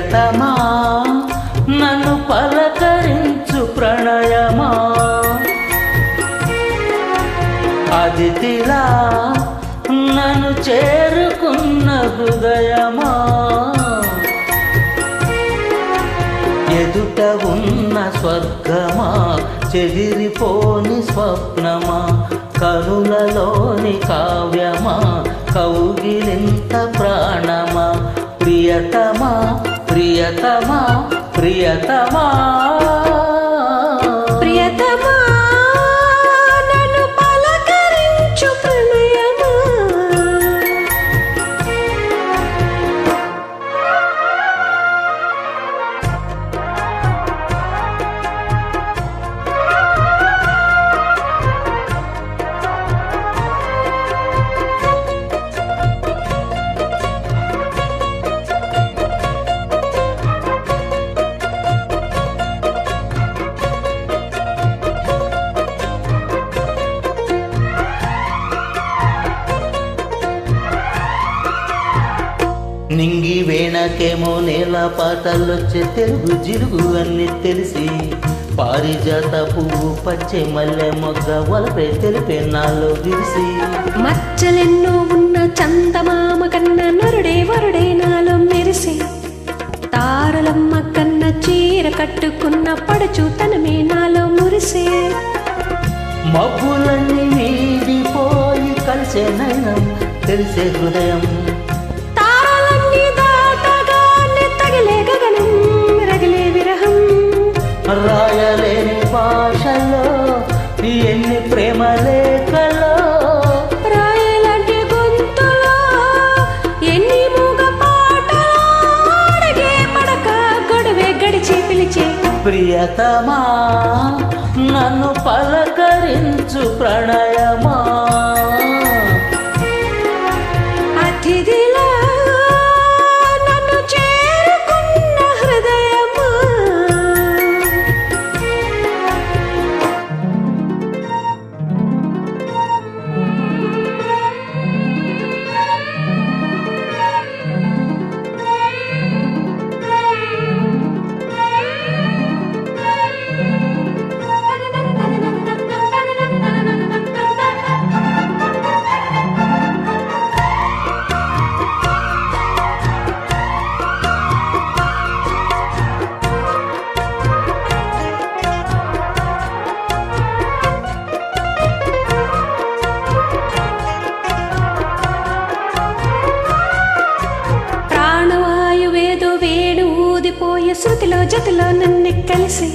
ప్రియతమా నన్ను పలకరించు ప్రణయమా. అదితిలా నన్ను చేరుకున్న హృదయమా. ఎదుట ఉన్న స్వర్గమా చెదిరిపోని స్వప్నమా. కనులలోని కావ్యమా కౌగిలింత ప్రాణమా. ప్రియతమా ప్రియతమా ప్రియతమా. నింగి వేణకేమో నేల పాటలొచ్చే తెలుగు జిలుగు అన్ని తెలిసి. పారిజాత పువ్వు పచ్చే మల్లె మొగ్గ వలపే తెలిపే నాలో విరిసి. మచ్చలెన్నో ఉన్న చందమామ కన్న నరుడే వరుడే నాలో మెరిసి. తారలమ్మ కన్న చీర కట్టుకున్న పడుచు తనమే నాలో మురిసే. మబ్బులన్నీ వీడిపోయి కలిసే నయనం తెలిసే హృదయం. ప్రియతమా నన్ను పలకరించు ప్రణయమా. ఊదిపోయే శృతిలో జతిలో నన్ను కలిసి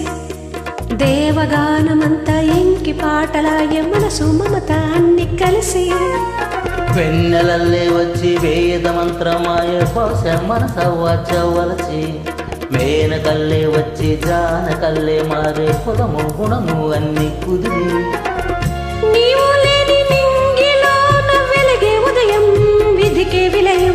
దేవగానమంతా ఎంకి పాటలాయే మనసు మమత అన్ని కలిసి వెన్నెలల్లే వచ్చి వేద మంత్రమాయ బహుశ మనస వచ్చవలసి మేనకల్లే వచ్చి జానకల్లే మారే కులము గుణము అన్ని కుదిరి. నీవు లేని నింగిలోన వెలిగే ఉదయం విధికే విలయం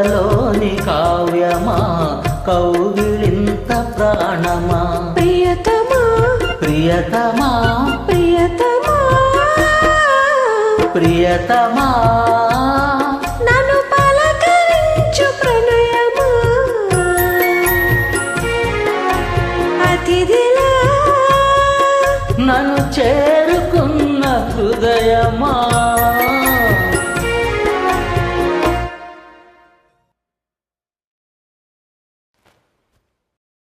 కనులలోని కావ్యమా? కౌగిలింత ప్రాణమా? ప్రియతమా? ప్రియతమా? ప్రియతమా? ప్రియతమా? నన్ను పలకరించు ప్రణయమా? అతిథిలా? నన్ను చే